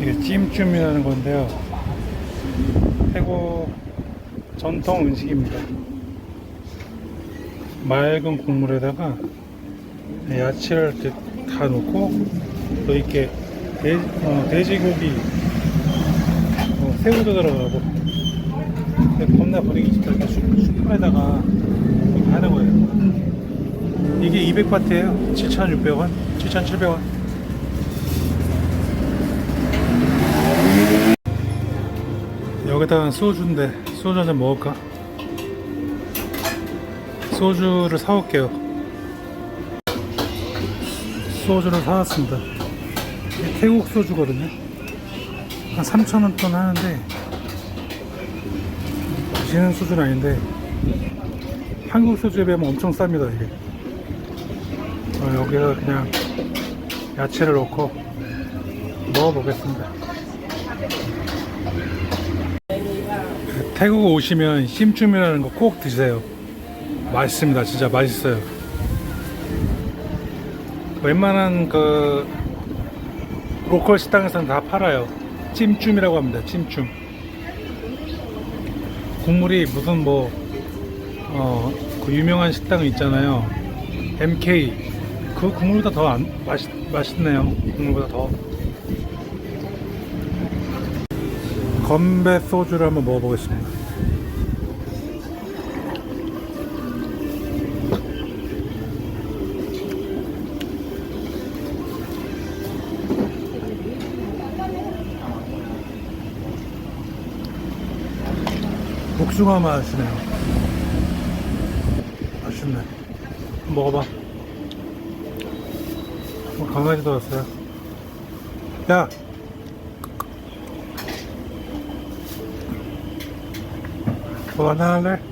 이게 찜찜이라는 건데요. 태국 전통 음식입니다. 맑은 국물에다가 야채를 이렇게 다 넣고 또 이렇게 돼, 어, 돼지고기 어, 새우도 들어가고 겁나 분위기 좋다 이렇게 숯- 숯불에다가 하는 거예요. 이게 200바트예요. 7,600원, 7,700원. 여기다가 소주인데 소주 한잔 먹을까? 소주를 사올게요. 소주를 사왔습니다. 태국 소주거든요. 한 3,000원 돈 하는데 마시는 소주는 아닌데 한국 소주에 비하면 엄청 쌉니다 이게. 어, 여기서 그냥 야채를 넣고 먹어보겠습니다. 태국 오시면 심춤이라는 거 꼭 드세요. 맛있습니다. 진짜 맛있어요. 웬만한 그 로컬 식당에서는 다 팔아요. 찜춤이라고 합니다. 찜춤. 국물이 무슨 뭐, 어, 그 유명한 식당 있잖아요. MK. 그 국물보다 더 안, 맛있, 맛있네요. 국물보다 더. 건배 소주를 한번 먹어보겠습니다. 복숭아 맛이네요. 맛있네. 한번 먹어봐. 어, 강아지도 왔어요. 야! 뭐 하나 할래?